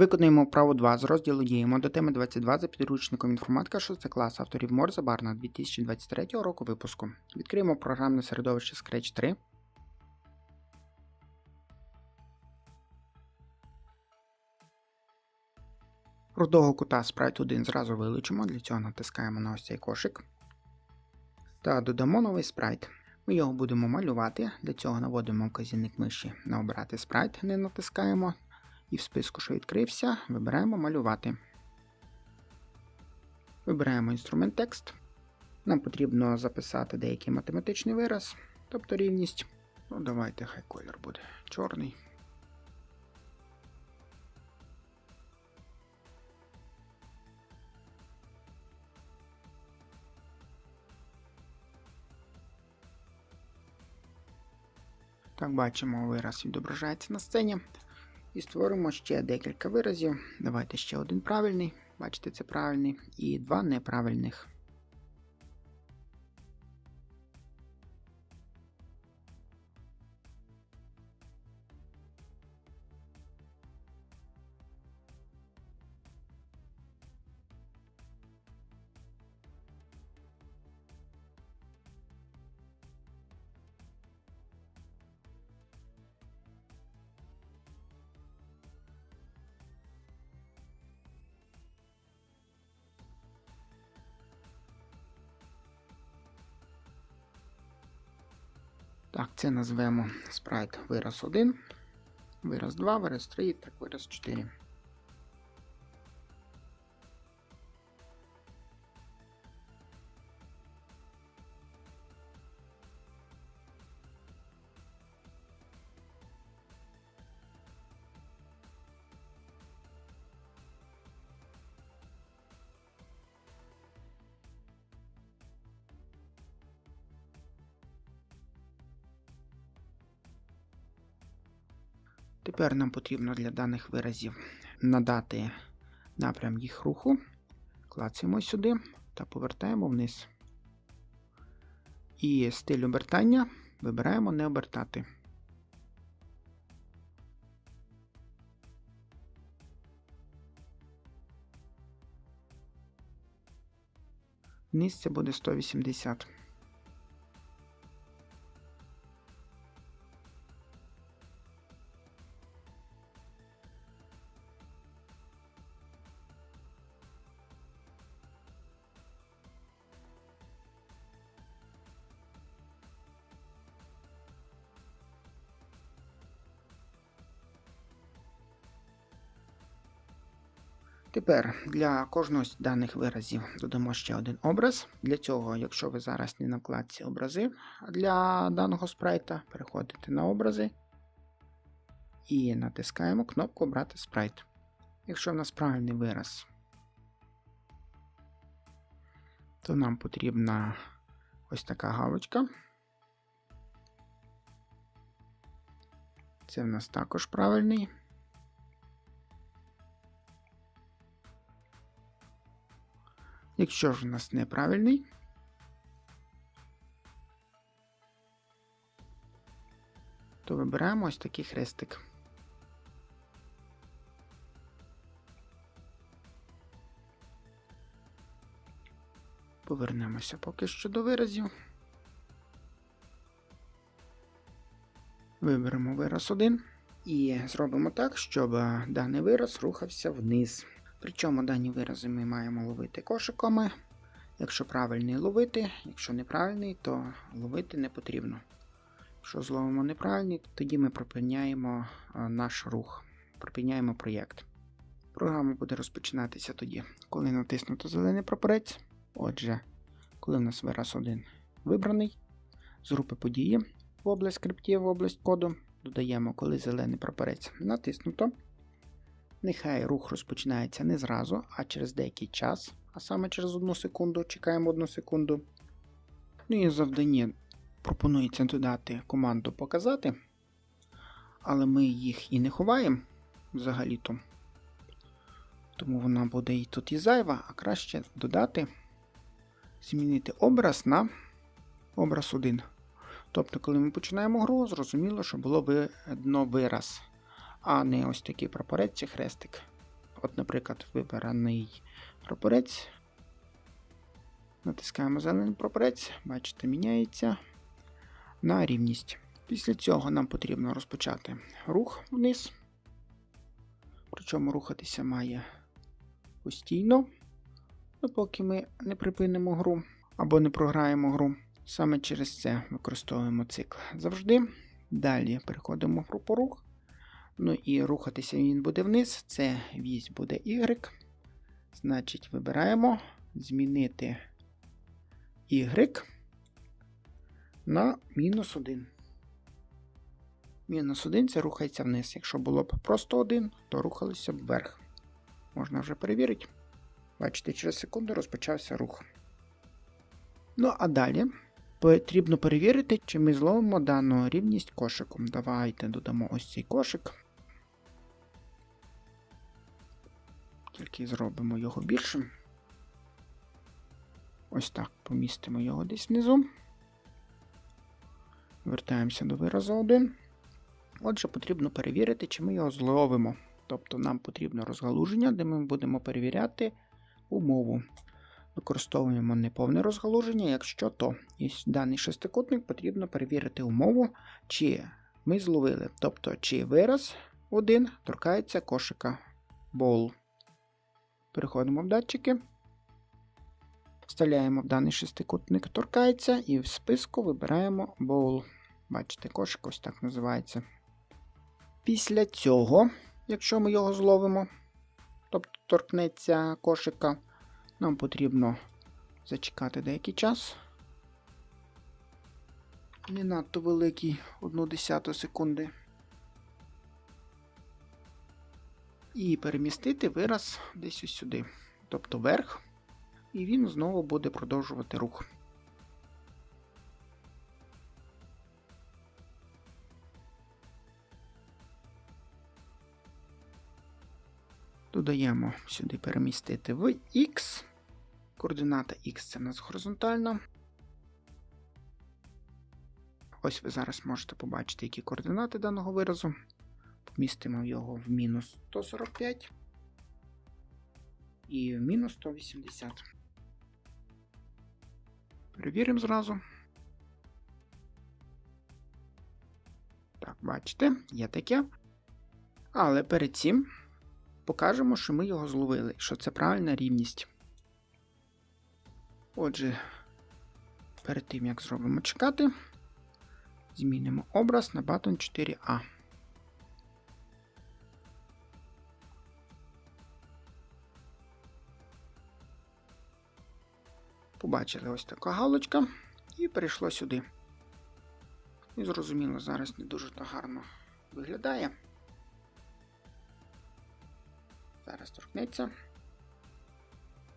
Виконуємо вправу 2 з розділу діємо до теми 22 за підручником інформатика 6 клас авторів Морза Барна 2023 року випуску. Відкриємо програмне середовище Scratch 3. Рудого кута Sprite 1 зразу вилучимо, для цього натискаємо на ось цей кошик. Та додамо новий спрайт. Ми його будемо малювати. Для цього наводимо вказівник миші на обрати спрайт, не натискаємо. І в списку, що відкрився, вибираємо малювати. Вибираємо інструмент текст. Нам потрібно записати деякий математичний вираз, тобто рівність. Ну, давайте, хай колір буде чорний. Так, бачимо, вираз відображається на сцені. І створимо ще декілька виразів. Давайте ще один правильний. Бачите, це правильний, і два неправильних. Так, це назвемо спрайт вираз 1, вираз 2, вираз 3 так вираз 4. Тепер нам потрібно для даних виразів надати напрям їх руху. Клацаємо сюди та повертаємо вниз. І стиль обертання вибираємо не обертати. Вниз це буде 180. Тепер для кожного з даних виразів додамо ще один образ. Для цього, якщо ви зараз не на вкладці образи для даного спрайта, переходите на образи і натискаємо кнопку Обрати спрайт. Якщо в нас правильний вираз, то нам потрібна ось така галочка. Це в нас також правильний. Якщо ж у нас неправильний, то вибираємо ось такий хрестик. Повернемося поки що до виразів. Виберемо вираз 1 і зробимо так, щоб даний вираз рухався вниз. Причому дані вирази ми маємо ловити кошиками. Якщо правильний ловити, якщо неправильний, то ловити не потрібно. Якщо зловимо неправильний, тоді ми припиняємо наш рух, припиняємо проєкт. Програма буде розпочинатися тоді, коли натиснуто зелений прапорець. Отже, коли в нас вираз 1 вибраний, з групи події в область скриптів, в область коду, додаємо, коли зелений прапорець натиснуто. Нехай рух розпочинається не зразу, а через деякий час, а саме через одну секунду, чекаємо одну секунду. Ну і в завданні пропонується додати команду показати, але ми їх і не ховаємо взагалі-то. Тому вона буде і тут і зайва, а краще додати, змінити образ на образ 1. Тобто, коли ми починаємо гру, зрозуміло, що було видно вираз а не ось такий прапорець чи хрестик. От, наприклад, вибраний прапорець. Натискаємо зелений прапорець, бачите, міняється на рівність. Після цього нам потрібно розпочати рух вниз. Причому рухатися має постійно, допоки ми не припинимо гру або не програємо гру. Саме через це використовуємо цикл завжди. Далі переходимо в групу рух. Ну і рухатися він буде вниз. Це вісь буде Y. Значить, вибираємо змінити Y на мінус 1. Мінус 1 це рухається вниз. Якщо було б просто 1, то рухалися б вверх. Можна вже перевірити. Бачите, через секунду розпочався рух. Ну, а далі потрібно перевірити, чи ми зловимо дану рівність кошиком. Давайте додамо ось цей кошик. Тільки зробимо його більшим. Ось так помістимо його десь внизу. Вертаємося до виразу 1. Отже, потрібно перевірити, чи ми його зловимо. Тобто нам потрібно розгалуження, де ми будемо перевіряти умову. Використовуємо неповне розгалуження, якщо то. І даний шестикутник потрібно перевірити умову, чи ми зловили. Тобто, чи вираз 1 торкається кошика bowl. Переходимо в датчики. Вставляємо в даний шестикутник торкається і в списку вибираємо bowl. Бачите, кошик ось так називається. Після цього, якщо ми його зловимо, тобто торкнеться кошика, нам потрібно зачекати деякий час. Не надто великий, 1 десяту секунди. І перемістити вираз десь ось сюди, тобто вверх, і він знову буде продовжувати рух. Додаємо сюди перемістити в X. Координата X це в нас горизонтальна. Ось ви зараз можете побачити, які координати даного виразу. Помістимо його в мінус 145 і в мінус 180. Перевіримо зразу. Так, бачите, є таке. Але перед цим покажемо, що ми його зловили, що це правильна рівність. Отже, перед тим, як зробимо чекати, змінимо образ на Button 4A. Побачили ось така галочка і перейшло сюди. І зрозуміло, зараз не дуже то гарно виглядає. Зараз торкнеться.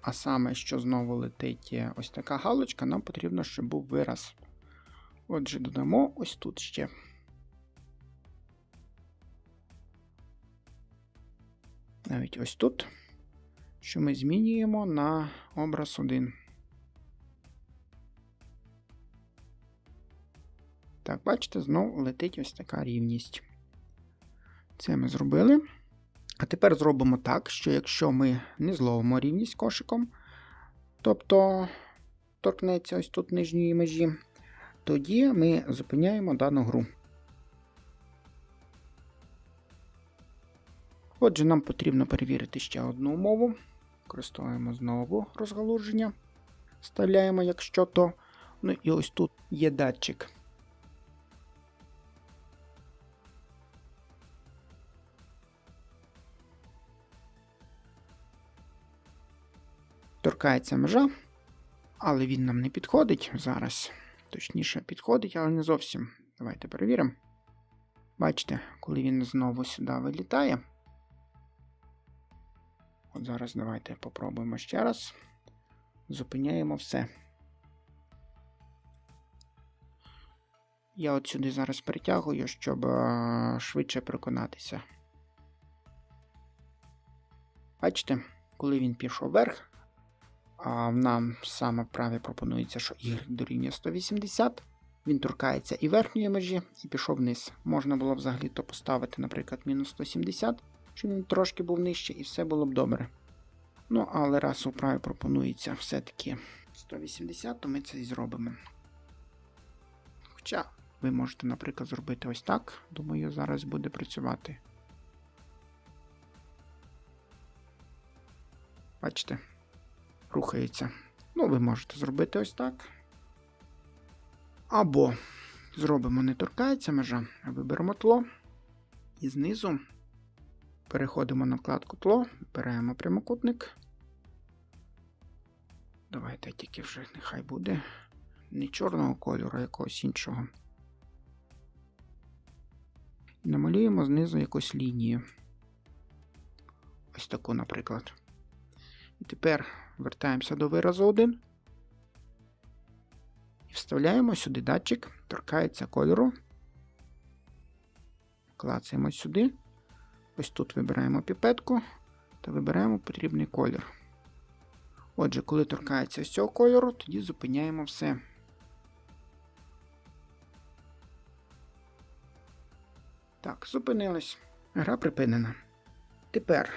А саме, що знову летить ось така галочка, нам потрібно, щоб був вираз. Отже, додамо ось тут ще. Навіть ось тут, що ми змінюємо на образ 1. Так, бачите, знову летить ось така рівність. Це ми зробили. А тепер зробимо так, що якщо ми не зловимо рівність кошиком, тобто торкнеться ось тут нижньої межі, тоді ми зупиняємо дану гру. Отже, нам потрібно перевірити ще одну умову. Використовуємо знову розгалуження. Вставляємо, якщо то. Ну і ось тут є датчик. Торкається межа, але він нам не підходить зараз. Точніше, підходить, але не зовсім. Давайте перевіримо. Бачите, коли він знову сюди вилітає. От зараз давайте попробуємо ще раз. Зупиняємо все. Я от сюди зараз притягую, щоб е, швидше переконатися. Бачите, коли він пішов вверх, нам саме вправі пропонується, що y дорівнює 180. Він торкається і верхньої межі, і пішов вниз. Можна було взагалі то поставити, наприклад, мінус 170. щоб він трошки був нижче і все було б добре. Ну, але раз у праві пропонується все-таки 180, то ми це і зробимо. Хоча ви можете, наприклад, зробити ось так. Думаю, зараз буде працювати. Бачите? Рухається. Ну, ви можете зробити ось так. Або зробимо не торкається межа, а виберемо тло. І знизу переходимо на вкладку тло, беремо прямокутник. Давайте тільки вже нехай буде не чорного кольору, а якогось іншого. Намалюємо знизу якусь лінію. Ось таку, наприклад. І тепер вертаємося до виразу 1. І вставляємо сюди датчик, торкається кольору. Клацаємо сюди. Ось тут вибираємо піпетку та вибираємо потрібний колір. Отже, коли торкається ось цього кольору, тоді зупиняємо все. Так, зупинились. Гра припинена. Тепер,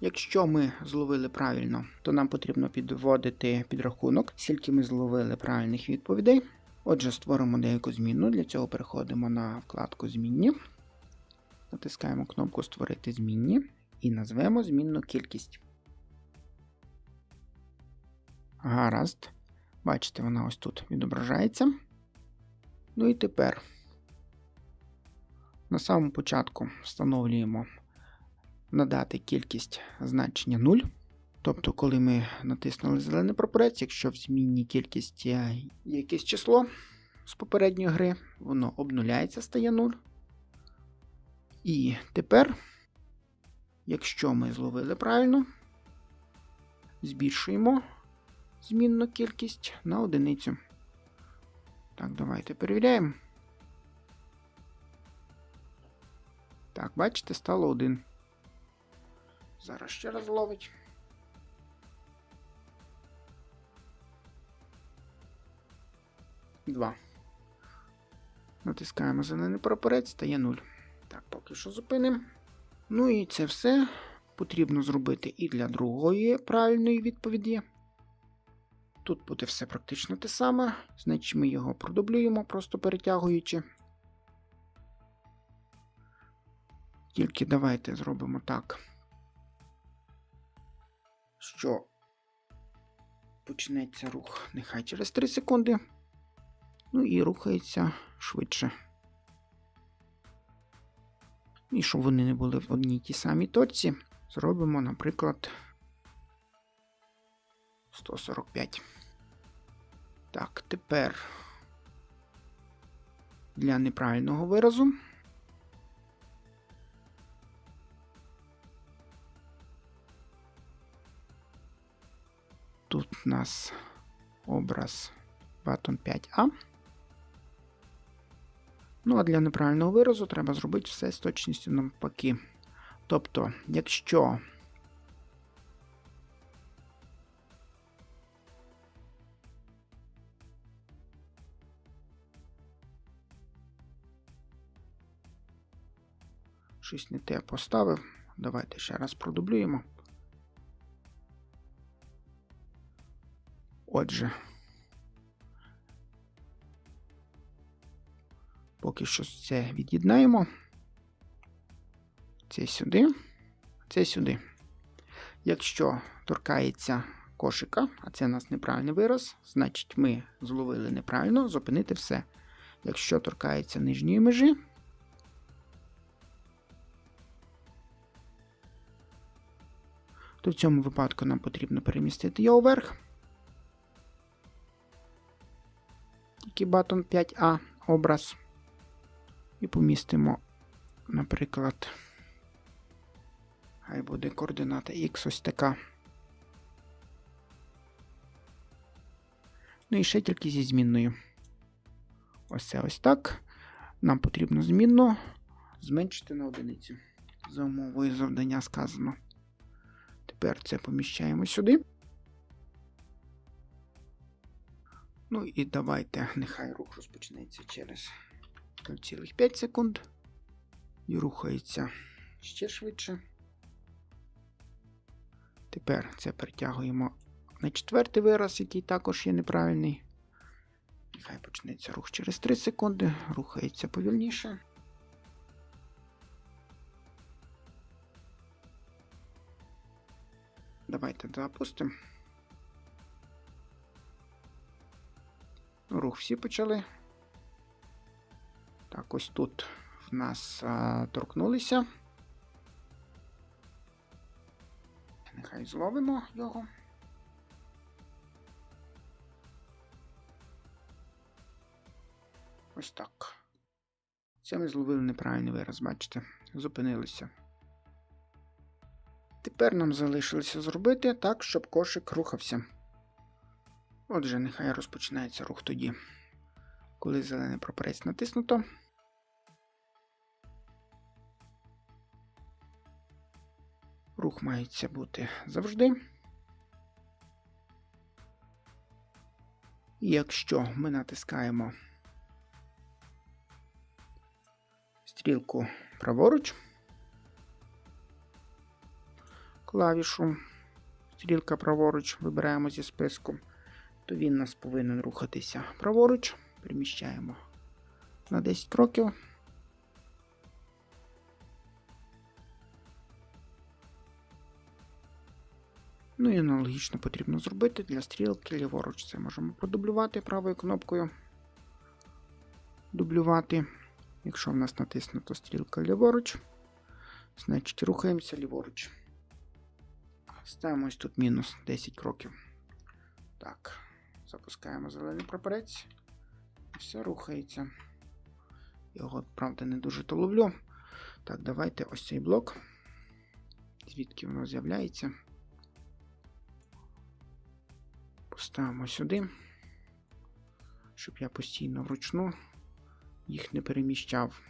якщо ми зловили правильно, то нам потрібно підводити підрахунок, скільки ми зловили правильних відповідей. Отже, створимо деяку змінну. Для цього переходимо на вкладку Змінні. Натискаємо кнопку Створити змінні і назвемо змінну кількість. Гаразд. Бачите, вона ось тут відображається. Ну і тепер на самому початку встановлюємо надати кількість значення 0. Тобто, коли ми натиснули зелений прапорець, якщо в змінній кількість є якесь число з попередньої гри, воно обнуляється, стає 0. І тепер, якщо ми зловили правильно, збільшуємо змінну кількість на одиницю. Так, давайте перевіряємо. Так, бачите, стало 1. Зараз ще раз ловить. Два. Натискаємо зелений прапорець, стає 0. Так, поки що зупинимо. Ну і це все потрібно зробити і для другої правильної відповіді. Тут буде все практично те саме, значить ми його продублюємо, просто перетягуючи. Тільки давайте зробимо так, що почнеться рух нехай через 3 секунди. Ну і рухається швидше. І щоб вони не були в одній тій самій точці, зробимо, наприклад, 145. Так, тепер для неправильного виразу. Тут у нас образ Button 5A. Ну, а для неправильного виразу треба зробити все з точністю навпаки. Тобто, якщо щось не те поставив, давайте ще раз продублюємо. Отже, Поки що це від'єднаємо. Це сюди, це сюди. Якщо торкається кошика, а це у нас неправильний вираз, значить ми зловили неправильно, зупинити все. Якщо торкається нижньої межі, то в цьому випадку нам потрібно перемістити його вверх. Тільки батон 5А образ. І помістимо, наприклад, хай буде координата X ось така. Ну і ще тільки зі змінною. Ось це ось так. Нам потрібно змінну зменшити на одиницю. За умовою завдання сказано. Тепер це поміщаємо сюди. Ну і давайте, нехай рух розпочнеться через 0,5 секунд. І рухається ще швидше. Тепер це перетягуємо на четвертий вираз, який також є неправильний. Нехай почнеться рух через 3 секунди, рухається повільніше. Давайте запустимо. Рух всі почали. Так, ось тут в нас а, торкнулися. Нехай зловимо його. Ось так. Це ми зловили неправильний вираз, бачите, зупинилися. Тепер нам залишилося зробити так, щоб кошик рухався. Отже, нехай розпочинається рух тоді, коли зелений прапорець натиснуто. Рух мається бути завжди. Якщо ми натискаємо стрілку праворуч, клавішу, стрілка праворуч вибираємо зі списку, то він нас повинен рухатися праворуч, переміщаємо на 10 кроків. Ну і аналогічно потрібно зробити для стрілки ліворуч. Це можемо продублювати правою кнопкою. Дублювати. Якщо в нас натиснута стрілка ліворуч, значить рухаємося ліворуч. Ставимо ось тут мінус 10 кроків. Так, запускаємо зелений прапорець. Все рухається. Його, правда, не дуже то ловлю. Так, давайте ось цей блок. Звідки воно з'являється. Поставимо сюди, щоб я постійно вручну їх не переміщав.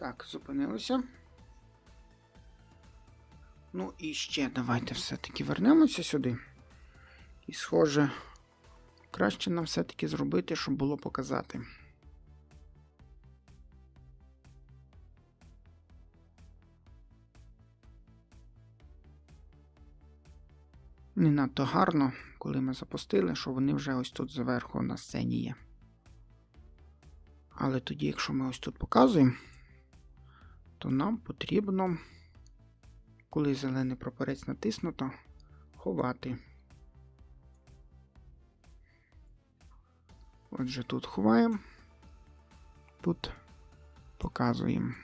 Так, зупинилося. Ну і ще давайте все-таки вернемося сюди. І, схоже, краще нам все-таки зробити, щоб було показати. Не надто гарно, коли ми запустили, що вони вже ось тут зверху на сцені є. Але тоді, якщо ми ось тут показуємо, то нам потрібно, коли зелений прапорець натиснуто, ховати. Отже, тут ховаємо, тут показуємо.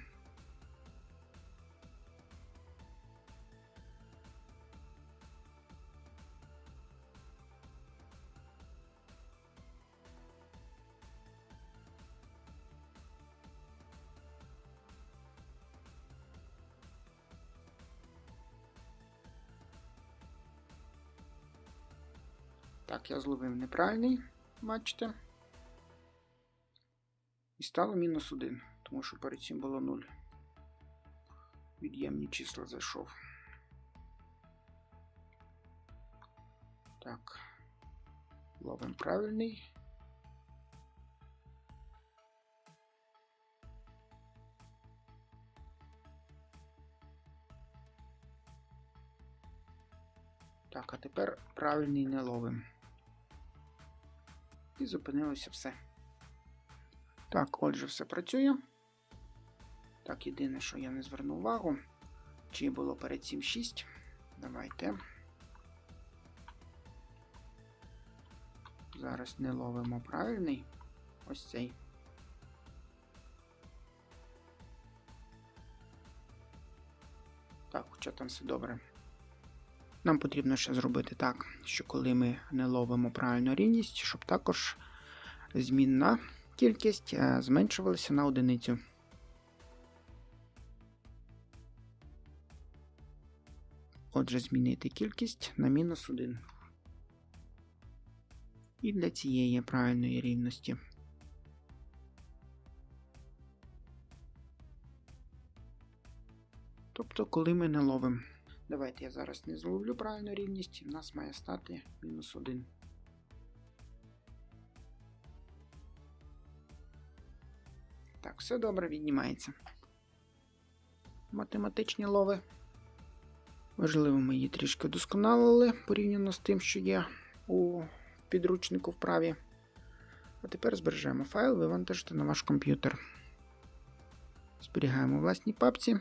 Зловив неправильний, бачите. І стало мінус 1, тому що перед цим було 0. Від'ємні числа зайшов. Так. Ловимо правильний. Так, а тепер правильний не ловимо. І зупинилося все. Так, отже, все працює. Так, єдине, що я не звернув увагу, чи було перед цим 6. Давайте. Зараз не ловимо правильний. Ось цей. Так, хоча там все добре. Нам потрібно ще зробити так, що коли ми не ловимо правильну рівність, щоб також змінна кількість е, зменшувалася на одиницю. Отже, змінити кількість на мінус 1. І для цієї правильної рівності. Тобто, коли ми не ловимо. Давайте я зараз не зловлю правильну рівність, і в нас має стати мінус 1. Так, все добре віднімається. Математичні лови. Важливо, ми її трішки удосконалили порівняно з тим, що є у підручнику вправі. А тепер збережемо файл, вивантажте на ваш комп'ютер. Зберігаємо у власній папці.